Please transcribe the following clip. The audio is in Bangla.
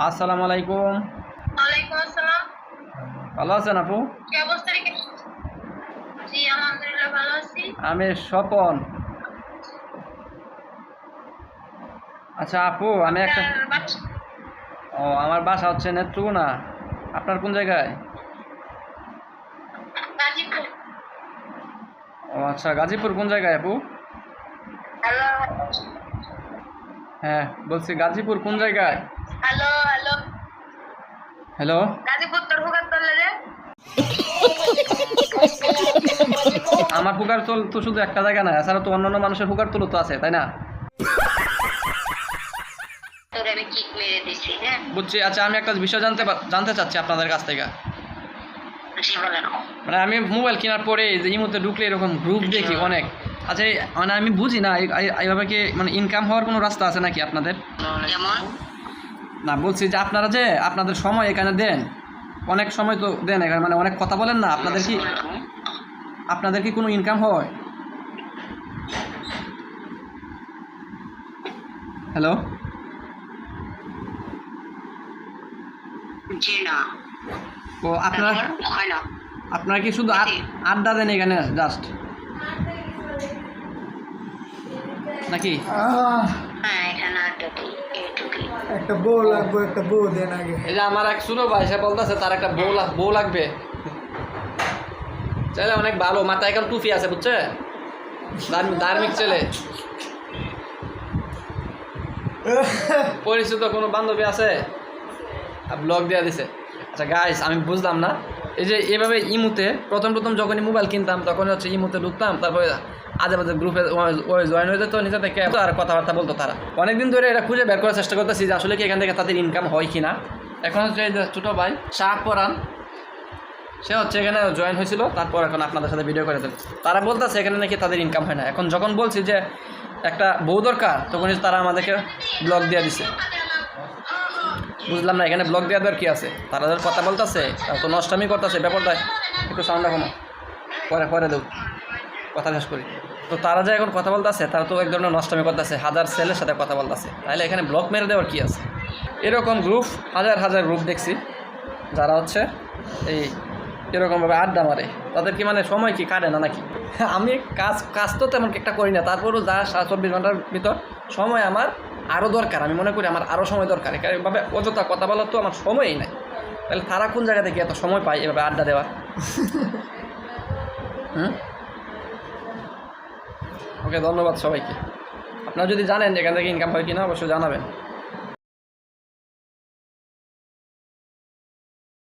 আসসালামু আলাইকুম। ওয়ালাইকুম আসসালাম। ভালো আছেন আপু? কি অবস্থা জি আলহামদুলিল্লাহ ভালো আছি। আমি স্বপন। আচ্ছা আপু আমি একটা ও আমার বাসা হচ্ছে নেত্রকোনা। আপনার কোন জায়গায়? ও আচ্ছা গাজীপুর কোন জায়গায় আপু? হ্যাঁ বলছি গাজীপুর কোন জায়গায়? হ্যালো হ্যালো হ্যালো গাজীপুর তোর হুকার তলে রে। আমার হুকার তোল তো শুধু একটা জায়গা না এছাড়া তো অন্যান্য মানুষের হুকার তোলো তো আছে তাই না? হ্যাঁ? বুঝছি আচ্ছা আমি একটা বিষয় জানতে জানতে চাচ্ছি আপনাদের কাছ থেকে। মানে আমি মোবাইল কেনার পরে যে এই মুহূর্তে ঢুকলে এরকম গ্রুপ দেখি অনেক। আচ্ছা মানে আমি বুঝি না এই- এই- এইভাবে কি মানে ইনকাম হওয়ার কোনো রাস্তা আছে নাকি আপনাদের? যেমন না বলছি যে আপনারা যে আপনাদের সময় এখানে দেন অনেক সময় তো দেন এখানে মানে অনেক কথা বলেন না আপনাদের কি আপনাদের কি কোনো ইনকাম হয়? হ্যালো না। ও আপনারা আপনারা কি শুধু আড্ডা দেন এখানে জাস্ট নাকি? হ্যাঁ এখানে আড্ডা দিই এইটুকুই। একটা বউ লাগবে একটা বউ দেন আগে। এই যে আমার এক শুনো ভাই সে বলতেছে তার একটা বউ লাগ- বউ লাগবে। ছেলে অনেক ভালো মাথায় এখন টুপি আছে বুঝছে? ধার্মিক ধার্মিক ছেলে। পরিচিত কোনো বান্ধবী আছে? ব্লগ দেওয়া দিছে। আচ্ছা গাইস আমি বুঝলাম না। এই যে এভাবে ইমুতে প্রথম প্রথম যখনই মোবাইল কিনতাম তখন হচ্ছে ইমুতে ঢুকতাম তারপরে আজে বাজে গ্রুপে জয়েন হয়ে যেত, নিজে থেকে আর কথাবার্তা বলতো তারা। অনেকদিন ধরে এটা খুঁজে বের করার চেষ্টা করতেছি যে আসলে কি এখান থেকে তাদের ইনকাম হয় কি না এখন হচ্ছে ছোটো ভাই শাহ পরান সে হচ্ছে এখানে জয়েন হয়েছিল, তারপর এখন আপনাদের সাথে ভিডিও করে দেবে। তারা বলতেছে এখানে নাকি তাদের ইনকাম হয় না। এখন যখন বলছি যে একটা বউ দরকার, তখন তারা আমাদেরকে ব্লগ দিয়ে দিছে। বুঝলাম না, এখানে ব্লগ দেওয়া দর কি আছে? তারা কথা বলতেছে তো নষ্টামি করতেছে, ব্যাপারটা একটু সাউন্ড রাখো না পরে পরে দেব। কথা শেষ করি। তো তারা যে এখন কথা বলতেছে তারা তো এক ধরনের নষ্টামি করতেছে হাজার ছেলের সাথে কথা বলতেছে। তাহলে এখানে ব্লক মেরে দেওয়ার কী আছে? এরকম গ্রুপ হাজার হাজার গ্রুপ দেখছি যারা হচ্ছে এই এরকমভাবে আড্ডা মারে। তাদের কি মানে সময় কি কাটে না নাকি? আমি কাজ কাজ তো তেমন একটা করি না। তারপরও যা সাত চব্বিশ ঘণ্টার ভিতর সময় আমার আরও দরকার। আমি মনে করি আমার আরও সময় দরকার। এভাবে অযথা কথা বলার তো আমার সময়ই নাই। তাহলে তারা কোন জায়গা থেকে এত সময় পায় এভাবে আড্ডা দেওয়ার? হুম? ওকে ধন্যবাদ সবাইকে। আপনারা যদি জানেন এখান থেকে ইনকাম হয় কি না অবশ্যই জানাবেন।